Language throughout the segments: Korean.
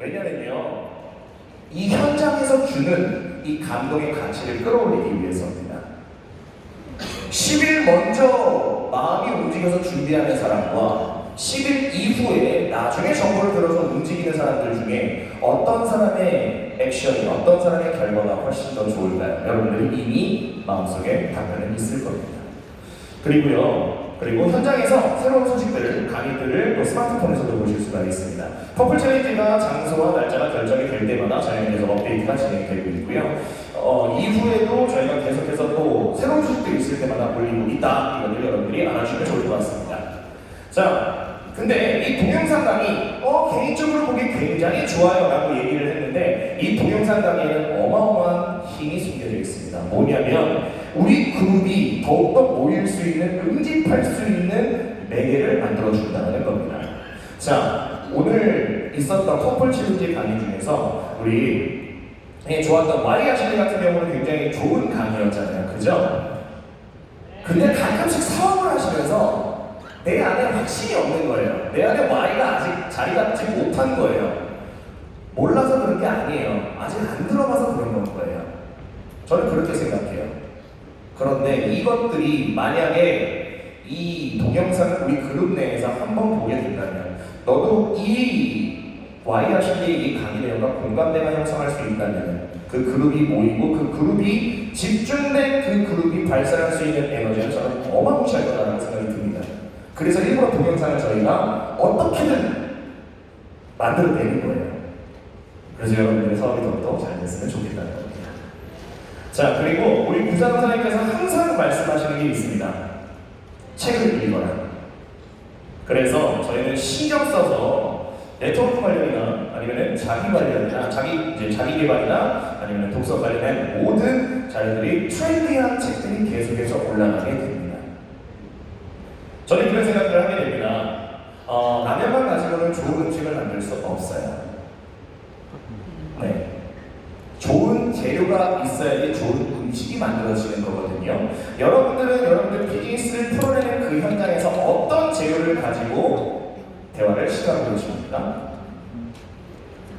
왜냐면요, 이 현장에서 주는 이 감동의 가치를 끌어올리기 위해서입니다. 10일 먼저 마음이 움직여서 준비하는 사람과 10일 이후에 나중에 정보를 들어서 움직이는 사람들 중에 어떤 사람의 액션이, 어떤 사람의 결과가 훨씬 더 좋을까요? 여러분들이 이미 마음속에 답변은 있을 겁니다. 그리고요, 그리고 현장에서 새로운 소식들을, 강의들을 또 스마트폰에서도 보실 수가 있습니다. 퍼플 챌린지가 장소와 날짜가 결정이 될 때마다 저희에서 업데이트가 진행되고 있고요. 어, 이후에도 저희가 계속해서 또 새로운 소식들이 있을 때마다 올리고 있다. 이것들 여러분들이 알아주시면 좋을 것 같습니다. 자, 근데 이 동영상 강의, 어, 개인적으로 보기 굉장히 좋아요 라고 얘기를 했는데 이 동영상 강의에는 어마어마한 힘이 숨겨져 있습니다. 뭐냐면 우리 그룹이 더욱더 모일 수 있는, 응집할 수 있는 매개를 만들어준다는 겁니다. 자, 오늘 있었던 퍼플 챌린지 강의 중에서 우리 예, 좋았던 와이 아실리 같은 경우는 굉장히 좋은 강의였잖아요. 그죠? 근데 가끔씩 사업을 하시면서 내 안에 확신이 없는 거예요. 내 안에 Y가 아직 자리 잡지 못한 거예요. 몰라서 그런 게 아니에요. 아직 안 들어가서 그런 건 거예요. 저는 그렇게 생각해요. 그런데 이것들이 만약에 이 동영상을 우리 그룹 내에서 한번 보게 된다면 너도 이 Y 하실리 이 강의 내용과 공감대가 형성할 수 있다면 그 그룹이 모이고 그 그룹이 집중된 그 그룹이 발산할 수 있는 에너지는 저는 어마무시할 거라는 생각이 듭니다. 그래서 일부러 동영상을 저희가 어떻게든 만들어내는 거예요. 그래서 여러분들의 사업이 더욱더 잘 됐으면 좋겠다는 겁니다. 자, 그리고 우리 부장 선생님께서 항상 말씀하시는 게 있습니다. 책을 읽어라. 그래서 저희는 신경 써서 네트워크 관련이나 아니면 자기 관련이나 자기 이제 자기 개발이나 아니면 독서 관련된 모든 자료들이 트렌디한 책들이 계속해서 올라가게 됩니다. 저는 그런 생각을 하게 됩니다. 어, 라면만 가지고는 좋은 음식을 만들 수 없어요. 네. 좋은 재료가 있어야지 좋은 음식이 만들어지는 거거든요. 여러분들은 여러분들 비즈니스를 풀어내는 그 현장에서 재료를 가지고 대화를 시도하고 계십니까?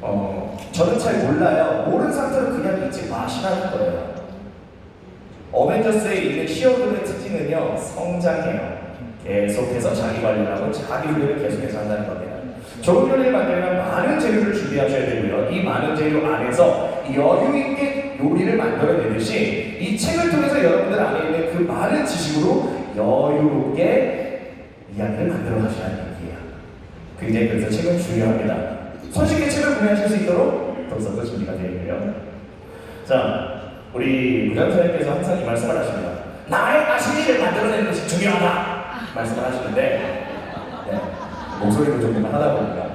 어, 저는 잘 몰라요. 모르는 상태로 그냥 잊지 마시라는 거예요. 어벤져스에 있는 히어로들의 특징은요, 성장해요. 계속해서 자기 관리를 하고 자기 훈련을 계속해서 한다는 겁니다. 좋은 요리를 만들려면 많은 재료를 준비하셔야 되고요. 이 많은 재료 안에서 여유 있게 요리를 만들어내듯이 이 책을 통해서 여러분들 안에 있는 그 많은 지식으로 여유롭게 이야기를 만들어 가셔야 얘기예요. 굉장히 그래서 책은 중요합니다. 손쉽게 책을 구매하실 수 있도록 독서도 준비가 되어 있고요. 자, 우리 무장선생님께서 항상 이 말씀을 하십니다. 나의 아시리를 만들어내는 것이 중요하다. 말씀을 하시는데 네, 목소리도 좀 하다 보니까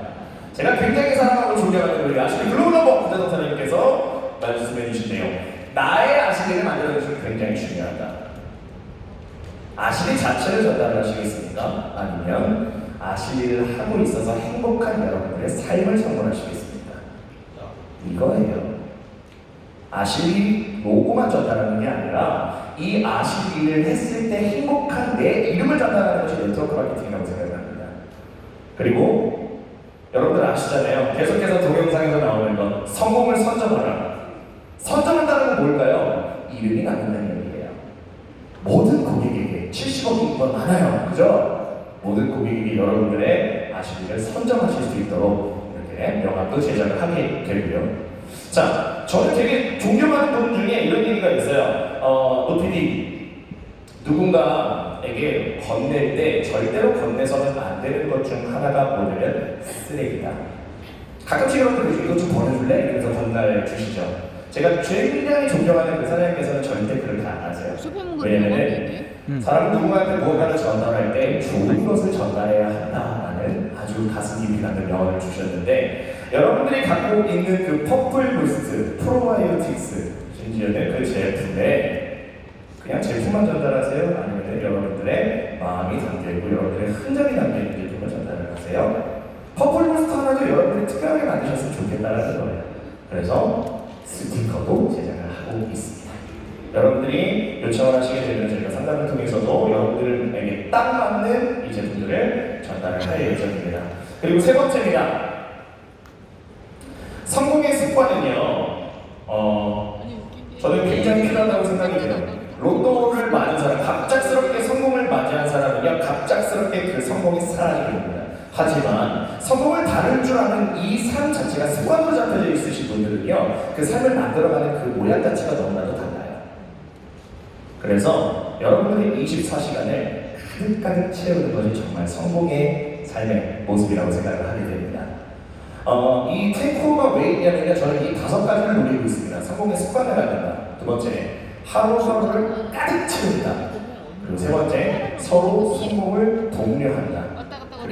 제가 굉장히 사랑하고 존경하는 우리 아시리 글로벌 부자선 선생님께서 말씀해 주신 내용 나의 아시리를 만들어내는 것이 굉장히 중요하다. 아시리 자체를 전달하시겠습니까? 아니면 아시리를 하고 있어서 행복한 여러분들의 삶을 선물하시겠습니까? 이거예요. 아시리 로고만 전달하는 게 아니라 이 아시리를 했을 때 행복한 내 이름을 전달하는 것이 네트워크 마케팅이라고 생각합니다. 그리고 여러분들 아시잖아요. 계속해서 동영상에서 나오는 것 성공을 선점하라. 선점한다는 건 뭘까요? 이름이 남는다는 10억인 건 많아요. 그죠? 모든 고객님이 여러분들의 아시기를 선정하실 수 있도록 이렇게 명함도 제작을 하게 되고요. 자, 저는 되게 존경하는 분 중에 이런 얘기가 있어요. 어, 노PD, 누군가에게 건넬 때 절대로 건네서는 안 되는 것 중 하나가 뭐냐면 쓰레기다. 가끔씩 여러분들 이것 좀 보내줄래? 그래서 전달해 주시죠. 제가 굉장히 존경하는 그 사장님께서는 절대 그렇게 안 하세요. 왜냐면은 사람 누군가한테 무언가를 전달할 때 좋은 것을 전달해야 한다라는 아주 가슴 깊이 가는 명언을 주셨는데 여러분들이 갖고 있는 그 퍼플 부스트 프로바이오틱스 심지어는 그 제품에 그냥 제품만 전달하세요? 아니면 여러분들의 마음이 담겨있고 여러분들의 흔적이 담겨있는 제품을 전달을 하세요? 퍼플 부스트 하나도 여러분들이 특별하게 만드셨으면 좋겠다는 거예요. 그래서 스티커도 제작을 하고 있습니다. 여러분들이 요청을 하시게 되면 저희가 상담을 통해서도 여러분들에게 딱 맞는 이 제품들을 전달을 할 예정입니다. 그리고 세 번째입니다. 성공의 습관은요, 어, 저는 굉장히 필요하다고 생각이 돼요. 로또를 맞은 사람, 갑작스럽게 성공을 맞이한 사람은요, 갑작스럽게 그 성공이 사라지게 됩니다. 하지만 성공을 다룰 줄 아는 이 삶 자체가 습관으로 잡혀져 있으신 분들은요, 그 삶을 만들어가는 그 모양 자체가 너무나도 달라요. 그래서 여러분들의 24시간을 가득가득 채우는 것이 정말 성공의 삶의 모습이라고 생각을 하게 됩니다. 어, 이 탱코가 왜 있냐면요. 저는 이 다섯 가지를 노리고 있습니다. 성공의 습관을 갖는다. 두 번째, 하루하루를 가득 채운다. 그리고 세 번째, 서로 성공을 독려한다.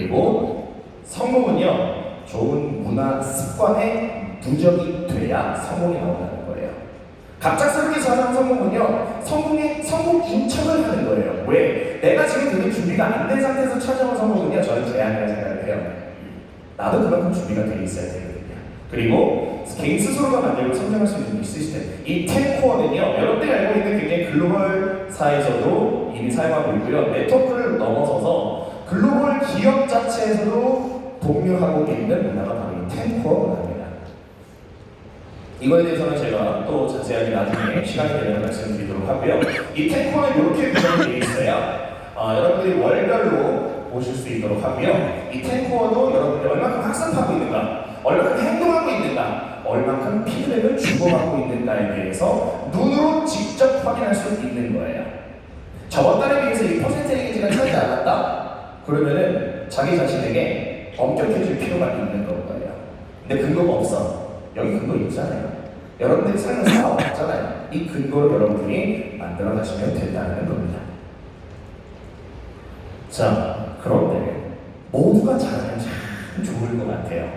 그리고 성공은요, 좋은 문화 습관의 누적이 돼야 성공이 나온다는 거예요. 갑작스럽게 자란 성공은요, 성공의 성공 인척을 하는 거예요. 왜? 내가 지금 그게 준비가 안 된 상태에서 찾아온 성공은요, 저는 제한이라고 생각을 해요. 나도 그만큼 준비가 돼 있어야 되거든요. 그리고 개인 스스로가 만들고 성장할 수 있는 때, 이 템코어는요, 여러분들이 알고 있는 굉장히 글로벌 사에서도 이미 사용하고 있고요. 네트워크를 넘어서서 글로벌 기업 자체에서도 독려하고 있는 문화가 바로 이 템코어 문화입니다. 이거에 대해서는 제가 또 자세하게 나중에 시간이 되면 말씀드리도록 하고요. 이 템코어는 이렇게 구성이 되어 있어요. 어, 여러분들이 월별로 보실 수 있도록 하고요. 이 템코어도 여러분들이 얼마큼 학습하고 있는가, 얼마큼 행동하고 있는가, 얼마큼 피드백을 주고받고 있는가에 대해서 눈으로 직접 확인할 수 있는 거예요. 저번 달에 비해서 이 퍼센테이지가 차지 않았다? 그러면은 자기 자신에게 엄격해질 필요가 있는 거예요. 근데 근거가 없어. 여기 근거 있잖아요. 여러분들이 삶을 살아왔잖아요. 이 근거를 여러분들이 만들어 가시면 된다는 겁니다. 자, 그런데 모두가 잘하면 참 좋을 것 같아요.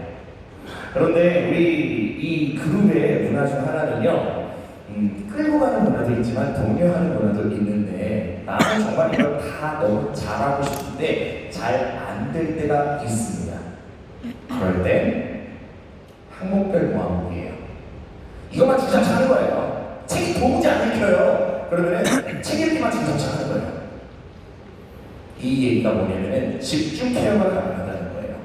그런데 우리 이 그룹의 문화 중 하나는요, 음, 끌고 가는 문화도 있지만 독려하는 문화도 있는데 나는 정말 이걸 다 너무 잘하고 싶은데 잘 안 될 때가 있습니다. 그럴 때 항목별 모아보기예요. 이것만 주장치 하는 거예요. 책이 도무지 안 읽혀요. 그러면은 책 읽기만 주장치 하는 거예요. 이 얘기가 뭐냐면은 집중 케어가 가능하다는 거예요.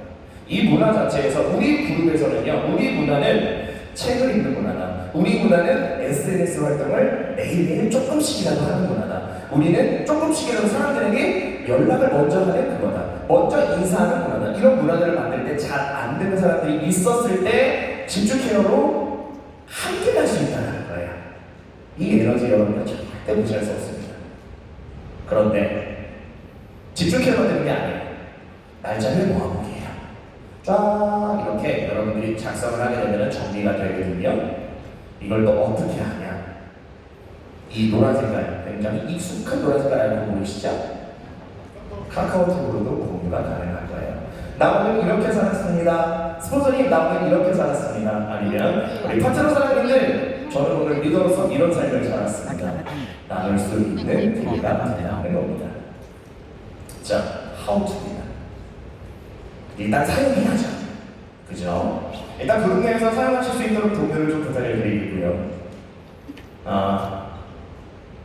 이 문화 자체에서 우리 그룹에서는요, 우리 문화는 책을 읽는 문화다. 우리 문화는 SNS 활동을 매일매일 조금씩이라도 하는 문화다. 우리는 조금씩이라도 사람들에게 연락을 먼저 하는 그거다. 먼저 인사하는 문화다. 이런 문화들을 만들 때 잘 안 되는 사람들이 있었을 때 집중 케어로 함께 갈 수 있다는 거예요. 이 에너지 여러분들 절대 무시할 수 없습니다. 그런데 집중 케어가 되는 게 아니에요. 날짜를 모아보기예요. 쫙 이렇게 여러분들이 작성을 하게 되면 정리가 되거든요. 이걸 또 어떻게 하냐? 이 노란 색깔, 굉장히 익숙한 노란 색깔 알고 보이시죠? 카카오톡으로도 공유가 가능할 거예요. 나 오늘 이렇게 살았습니다. 스폰서님 나 오늘 이렇게 살았습니다. 아니면 우리 파트너 사장님들 저는 오늘 리더로서 이런 삶을 살았습니다. 나눌 수 있는 기회가 된다는 겁니다. 자, how to입니다. 일단 사용해야죠. 그죠? 일단 그룹 내에서 사용하실 수 있도록 동료를 좀 부탁을 드리고요. 아,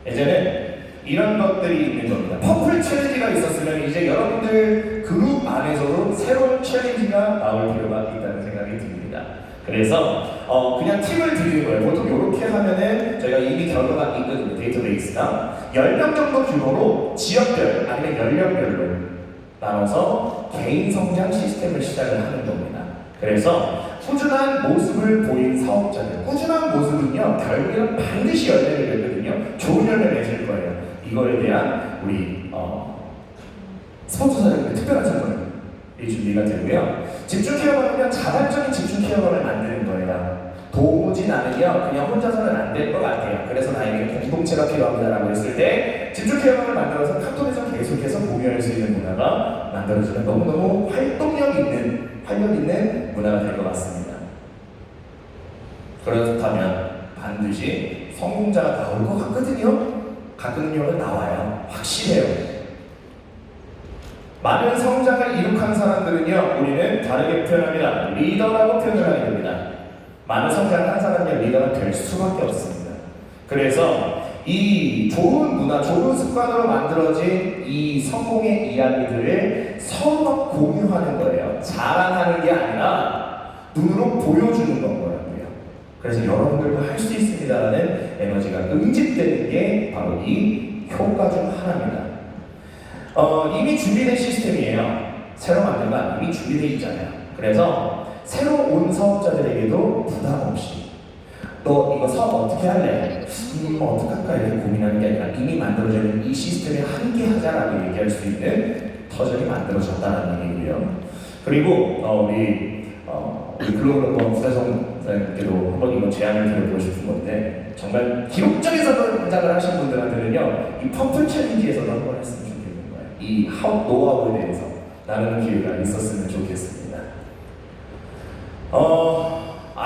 이제는 이런 것들이 있는 겁니다. 퍼플 챌린지가 있었으면 이제 여러분들 그룹 안에서도 새로운 챌린지가 나올 필요가 있다는 생각이 듭니다. 그래서 어, 그냥 팁을 드리는 거예요. 보통 이렇게 하면은 저희가 이미 결과가 있거든요. 데이터베이스가 10명 정도 규모로 지역별 아니면 연령별로 나눠서 개인 성장 시스템을 시작을 하는 겁니다. 그래서 꾸준한 모습을 보인 사업자들, 꾸준한 모습은요 결국에는 반드시 열매를 맺거든요. 좋은 열매 맺을 거예요. 이거에 대한 우리 어, 스폰서사들의 특별한 선물이 준비가 되고요. 집중 케어건은요 자발적인 집중 케어건을 만드는 거예요. 도무지 나는요 그냥 혼자서는 안 될 것 같아요. 그래서 나에게 공동체가 필요합니다라고 했을 때 집중 케어건을 만들어서 카톡에서 계속해서 공유할 수 있는 문화가 만들어지는 너무너무 활동력 있는 활력 있는 문화가 될 것 같습니다. 그렇다면 반드시 성공자가 나올 것 같거든요. 가끔은 나와요. 확실해요. 많은 성장을 이룩한 사람들은요, 우리는 다르게 표현합니다. 리더라고 표현을 하게 됩니다. 많은 성장을 한 사람이 리더가 될 수밖에 없습니다. 그래서 이 좋은 문화, 좋은 습관으로 만들어진 이 성공의 이야기들을 서로 공유하는 거예요. 자랑하는 게 아니라 눈으로 보여주는 건 거라고요. 그래서 여러분들도 할 수 있습니다라는 에너지가 응집되는 게 바로 이 효과 중 하나입니다. 어, 이미 준비된 시스템이에요. 새로 만든 건 이미 준비되어 있잖아요. 그래서 새로 온 사업자들에게도 부담 없이 너 이거 사업 어떻게 할래? 음, 어떻게 할까 이렇게 고민하는 게 아니라 이미 만들어져 있는 이 시스템에 함께 하자라고 얘기할 수 있는 터전이 만들어졌다는 얘기고요. 그리고 어, 우리 어, 우리 글로벌 번 부사성 사장 님께도 한번 이거 제안을 드려보고 싶은 건데 정말 기록적인 성장을 하신 분들한테는요 이 퍼플 챌린지에서도 한번 했으면 좋겠는 거예요. 이 하우 노하우에 대해서 나누는 기회가 있었으면 좋겠습니다. 어,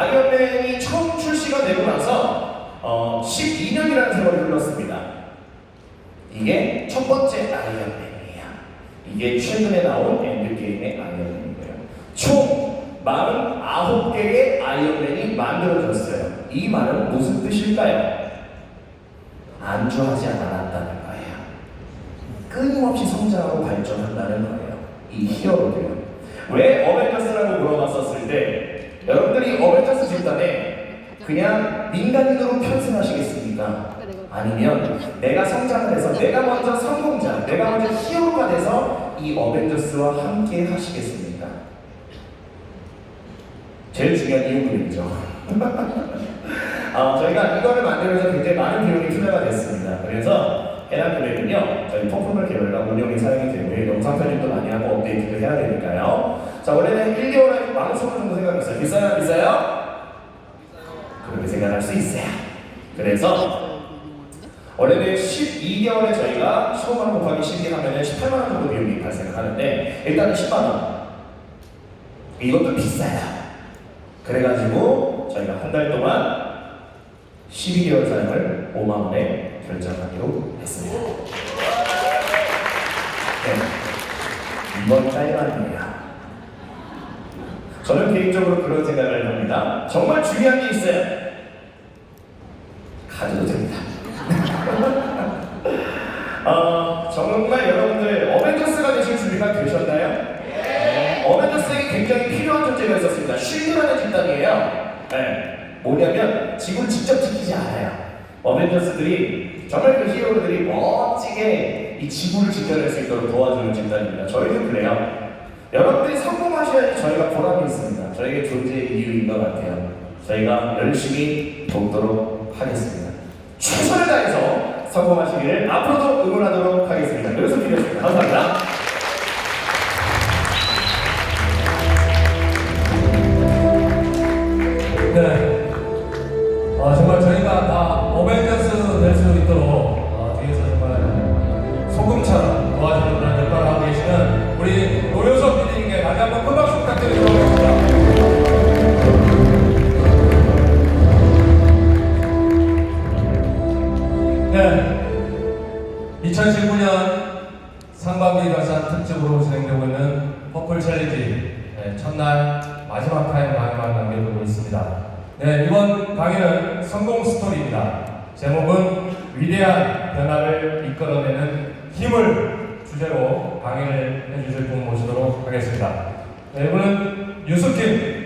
아이언맨이 처음 출시가 되고 나서 어, 12년이라는 세월이 흘렀습니다. 이게 첫 번째 아이언맨이에요. 이게 최근에 나온 엔드게임의 아이언맨이고요. 총 49개의 아이언맨이 만들어졌어요. 이 말은 무슨 뜻일까요? 안주하지 않았다는 거예요. 끊임없이 성장하고 발전한다는 거예요. 이 히어로들요. 왜 어벤져스라고 물어봤었을 때 여러분들이 어벤져스 집단에 그냥 민간인으로 편승하시겠습니까? 아니면 내가 성장을 해서 내가 먼저 성공자, 내가 먼저 히어로가 돼서 이 어벤져스와 함께 하시겠습니까? 제일 중요한 이유분이죠. 아, 저희가 이거를 만들면서 굉장히 많은 비용이 투자가 됐습니다. 그래서 해당 금액은요, 저희 퍼포멀 계열과 운영이 사용이 되고 영상 편집도 많이 하고 업데이트도 해야 되니까요. 자, 원래는 1개월에 만 오천 원 정도 생각했어요. 비싸요, 비싸요? 그렇게 생각할 수 있어요. 그래서 원래는 12개월에 저희가 15만 원 곱하기 12 하면 18만 원 정도 비용이 발생을 하는데 일단은 10만 원. 이것도 비싸요. 그래가지고 저희가 한 달 동안 12개월 사용을 5만 원에 결정하기로 했습니다. 네. 이번 달만이에요. 저는 개인적으로 그런 생각을 합니다. 정말 중요한 게 있어요. 가져도 됩니다. 어, 정말 여러분들 어벤져스가 되실 준비가 되셨나요? 네. 어벤져스에게 굉장히 필요한 존재가 있었습니다. 쉴드라는 집단이에요. 네. 뭐냐면 지구를 직접 지키지 않아요. 어벤져스들이 정말 그 히어로들이 멋지게 이 지구를 지켜낼 수 있도록 도와주는 집단입니다. 저희도 그래요. 여러분들이 성공하셔야지 저희가 보람이 있습니다. 저에게 존재의 이유인 것 같아요. 저희가 열심히 돕도록 하겠습니다. 최선을 다해서 성공하시기를 앞으로도 응원하도록 하겠습니다. 여기서 드리겠습니 네. 2019년 상반기 가산 특집으로 진행되고 있는 퍼플 챌린지 네, 첫날 마지막 타임 강의만 남겨두고 있습니다. 네, 이번 강의는 성공 스토리입니다. 제목은 위대한 변화를 이끌어내는 힘을 주제로 강의를 해주실 분 모시도록 하겠습니다. 네, 이분은 유스킨